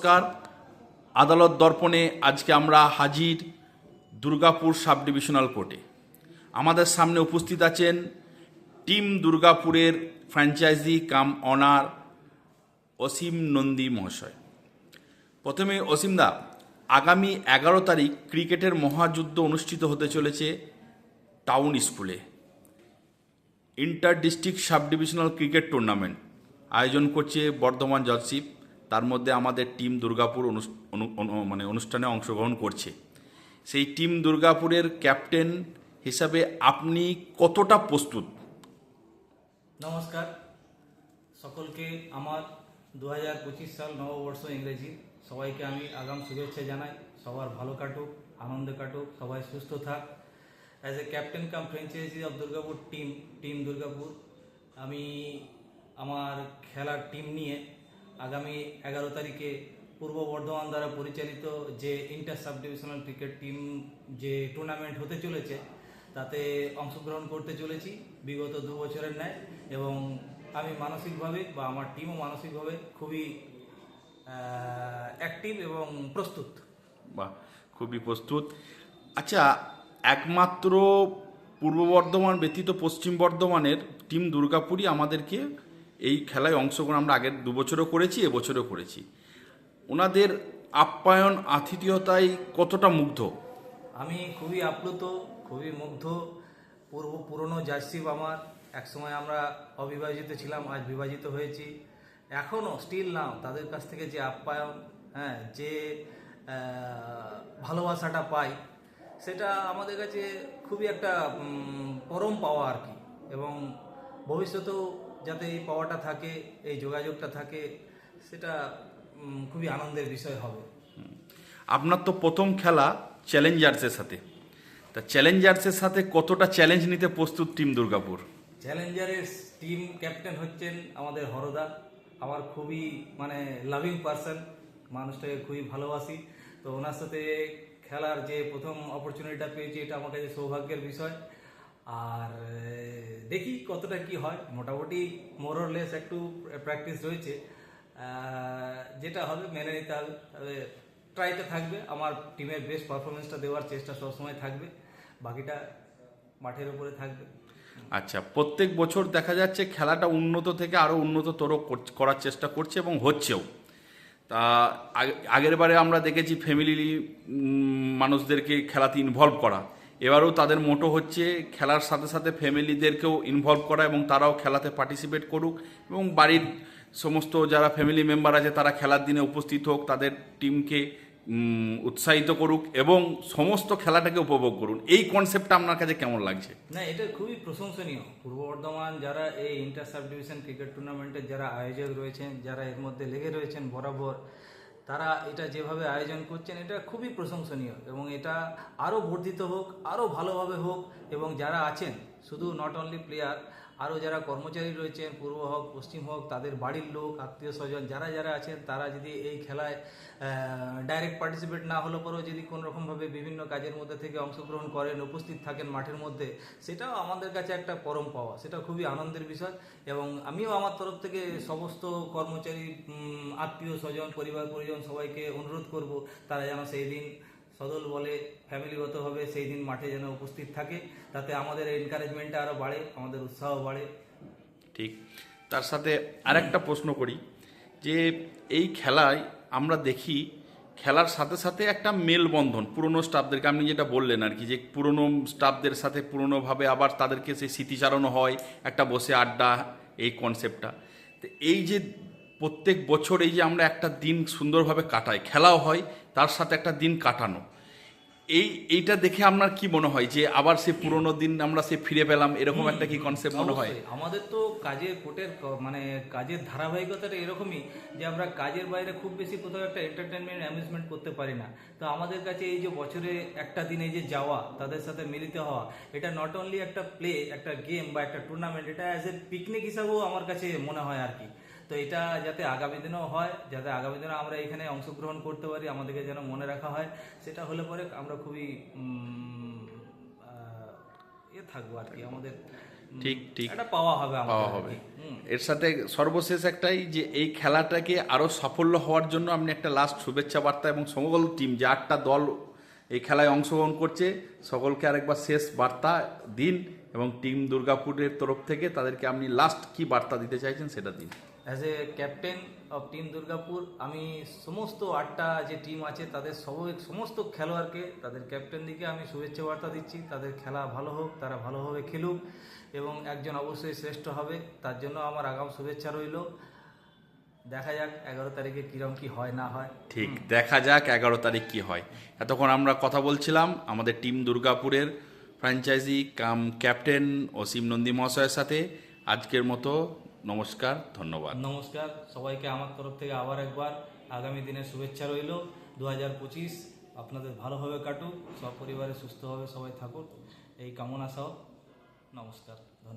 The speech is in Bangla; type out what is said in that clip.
নমস্কার। আদালত দর্পণে আজকে আমরা হাজির দুর্গাপুর সাব ডিভিশনাল কোর্টে। আমাদের সামনে উপস্থিত আছেন টিম দুর্গাপুরের franchise cum owner Asim Nandi মহাশয়। প্রথমে অসীমদা আগামী এগারো তারিখ ক্রিকেটের মহাযুদ্ধ অনুষ্ঠিত হতে চলেছে টাউন স্কুলে। Inter district sub divisional cricket tournament আয়োজন করছে বর্ধমান জজশিপ। তার মধ্যে আমাদের টিম দুর্গাপুর মানে অনুষ্ঠানে অংশগ্রহণ করছে। সেই টিম দুর্গাপুরের ক্যাপ্টেন হিসাবে আপনি কতটা প্রস্তুত? নমস্কার। সকলকে আমার দু হাজার পঁচিশ সাল নববর্ষ ইংরেজি। সবাইকে আমি আগাম শুভেচ্ছা জানাই। সবার ভালো কাটুক, আনন্দে কাটুক, সবাই সুস্থ থাক। As a captain cum franchisee of Durgapur team team Durgapur, আমি আমার খেলার টিম নিয়ে আগামী এগারো তারিখে পূর্ব বর্ধমান দ্বারা পরিচালিত যে inter sub divisional cricket team যে টুর্নামেন্ট হতে চলেছে, তাতে অংশগ্রহণ করতে চলেছি বিগত দু বছরের ন্যায় এবং আমি মানসিকভাবে বা আমার টিমও মানসিকভাবে খুবই অ্যাক্টিভ এবং প্রস্তুত। বা খুবই প্রস্তুত। আচ্ছা একমাত্র পূর্ব বর্ধমান ব্যতীত পশ্চিম বর্ধমানের টিম দুর্গাপুরই আমাদেরকে এই খেলায় অংশগ্রহণ আমরা আগের দু বছরও করেছি এবছরও করেছি। ওনাদের আপ্যায়ন আতিথেয়তায় কতটা মুগ্ধ? আমি খুবই আপ্লুত, খুবই মুগ্ধ। পূর্ব পুরনো জার্সিপ আমার একসময় আমরা অবিভাজিত ছিলাম, আজ বিভাজিত হয়েছি। এখনও স্টিল নাও, তাদের কাছ থেকে যে আপ্যায়ন হ্যাঁ যে ভালোবাসাটা পাই, সেটা আমাদের কাছে খুবই একটা পরম পাওয়া আর কি। এবং ভবিষ্যতেও যাতে এই পাওয়াটা থাকে এই যোগাযোগটা থাকে সেটা খুবই আনন্দের বিষয় হবে। আপনার তো প্রথম খেলা চ্যালেঞ্জার্সের সাথে। তা চ্যালেঞ্জার্সের সাথে কতটা চ্যালেঞ্জ নিতে প্রস্তুত টিম দুর্গাপুর? চ্যালেঞ্জারের টিম ক্যাপ্টেন হচ্ছেন আমাদের হরদা। আমার খুবই মানে লাভিং পারসন মানুষটাকে খুবই ভালোবাসি। তো ওনার সাথে খেলার যে প্রথম অপরচুনিটিটা পেয়েছি এটা আমার কাছে সৌভাগ্যের বিষয়। আর দেখি কতটা কি হয়। মোটামুটি মোরলেস একটু প্র্যাকটিস রয়েছে। যেটা হবে মেনে নিতে হবে। তবে ট্রাইতে থাকবে। আমার টিমের বেস্ট পারফরমেন্সটা দেওয়ার চেষ্টা সবসময় থাকবে। বাকিটা মাঠের উপরে থাকবে। আচ্ছা প্রত্যেক বছর দেখা যাচ্ছে খেলাটা উন্নত থেকে আরও উন্নততর কর- করার চেষ্টা করছে এবং হচ্ছেও। তা, আগে- আগের বারে আমরা দেখেছি ফ্যামিলি মানুষদেরকে খেলাতে ইনভলভ করা। এবারেও তাদের মোটো হচ্ছে খেলার সাথে সাথে ফ্যামিলিদেরকেও ইনভলভ করা এবং তারাও খেলাতে পার্টিসিপেট করুক এবং বাড়ির সমস্ত যারা ফ্যামিলি মেম্বার আছে তারা খেলার দিনে উপস্থিত হোক, তাদের টিমকে উৎসাহিত করুক এবং সমস্ত খেলাটাকে উপভোগ করুন। এই কনসেপ্টটা আপনার কাছে কেমন লাগছে? না, এটা খুবই প্রশংসনীয়। পূর্ব বর্ধমান যারা এই ইন্টার সাব ডিভিশন ক্রিকেট টুর্নামেন্টের যারা আয়োজক রয়েছেন, যারা এর মধ্যে লেগে রয়েছেন বরাবর তারা এটা যেভাবে আয়োজন করছেন, এটা খুবই প্রশংসনীয় এবং এটা আরও বর্ধিত হোক, আরও ভালোভাবে হোক এবং যারা আছেন, শুধু নট অনলি প্লেয়ার আরও যারা কর্মচারী রয়েছেন, পূর্ব হোক, পশ্চিম হোক, তাদের বাড়ির লোক, আত্মীয় স্বজন, যারা যারা আছেন, তারা যদি এই খেলায় ডাইরেক্ট পার্টিসিপেট না হলে পরেও যদি কোনো রকমভাবে বিভিন্ন কাজের মধ্যে থেকে অংশগ্রহণ করেন, উপস্থিত থাকেন মাঠের মধ্যে, সেটাও আমাদের কাছে একটা পরম পাওয়া। সেটা খুবই আনন্দের বিষয় এবং আমিও আমার তরফ থেকে সমস্ত কর্মচারী আত্মীয় স্বজন পরিবার পরিজন সবাইকে অনুরোধ করব, তারা যেন সেই দিন সদল বলে ফ্যামিলিগতভাবে সেই দিন মাঠে যেন উপস্থিত থাকে, তাতে আমাদের এনকারেজমেন্টটা আরও বাড়ে, আমাদের উৎসাহ বাড়ে। ঠিক। তার সাথে আরেকটা প্রশ্ন করি, যে এই খেলায় আমরা দেখি, খেলার সাথে সাথে একটা মেলবন্ধন, পুরনো স্টাফদেরকে আপনি যেটা বললেন আর কি, যে পুরনো স্টাফদের সাথে পুরনোভাবে আবার তাদেরকে সেই স্মৃতিচারণ হয়, একটা বসে আড্ডা, এই কনসেপ্টটা তো এই যে প্রত্যেক বছর এই যে আমরা একটা দিন সুন্দরভাবে কাটাই খেলাও হয় তার সাথে একটা দিন কাটানো। এই এইটা দেখে আপনার কি মনে হয় যে আবার সে পুরনো দিন আমরা সে ফিরে পেলাম? এরকম একটা কি কনসেপ্ট মনে হয়? আমাদের তো কাজের কোটের মানে কাজের ধারাবাহিকতাটা এরকমই যে আমরা কাজের বাইরে খুব বেশি কোথাও একটা এন্টারটেনমেন্ট অ্যামিউজমেন্ট করতে পারি না। তো আমাদের কাছে এই যে বছরে একটা দিন এই যে যাওয়া তাদের সাথে মিলিত হওয়া এটা নট অনলি একটা প্লে একটা গেম বা একটা টুর্নামেন্ট এটা অ্যাজ এ পিকনিক হিসাবেও আমার কাছে মনে হয় আর কি। তো এটা যাতে আগামী দিনেও হয় যাতে আগামী দিনে আমরা এখানে অংশগ্রহণ করতে পারি আমাদেরকে যেন মনে রাখা হয় সেটা হলে পরে আমরা খুবই ইয়ে থাকব আর কি আমাদের ঠিক ঠিক। একটা পাওয়া হবে পাওয়া হবে। এর সাথে সর্বশেষ একটাই যে এই খেলাটাকে আরও সাফল্য হওয়ার জন্য আপনি একটা লাস্ট শুভেচ্ছা বার্তা এবং সকল টিম যে আটটা দল এই খেলায় অংশগ্রহণ করছে সকলকে আরেকবার শেষ বার্তা দিন। এবং টিম দুর্গাপুরের তরফ থেকে তাদেরকে আপনি লাস্ট কি বার্তা দিতে চাইছেন সেটা দিন। As a captain of team Durgapur আমি সমস্ত আটটা যে টিম আছে তাদের সব সমস্ত খেলোয়াড়কে তাদের ক্যাপ্টেনদিকে আমি শুভেচ্ছা বার্তা দিচ্ছি। তাদের খেলা ভালো হোক তারা ভালোভাবে খেলুক এবং একজন অবশ্যই শ্রেষ্ঠ হবে। তার জন্য আমার আগাম শুভেচ্ছা রইল। দেখা যাক এগারো তারিখে কিরম কি হয় না হয়। ঠিক দেখা যাক এগারো তারিখ কি হয়। এতক্ষণ আমরা কথা বলছিলাম আমাদের টিম দুর্গাপুরের franchisee cum captain Asim Nandi মহাশয়ের সাথে আজকের মতো নমস্কার, ধন্যবাদ। নমস্কার, সবাইকে আমার তরফ থেকে আবার একবার আগামী দিনের শুভেচ্ছা রইল। দু হাজার পঁচিশ আপনাদের ভালোভাবে কাটুক, সপরিবারে সুস্থভাবে সবাই থাকুক। এই কামনা সহ নমস্কার।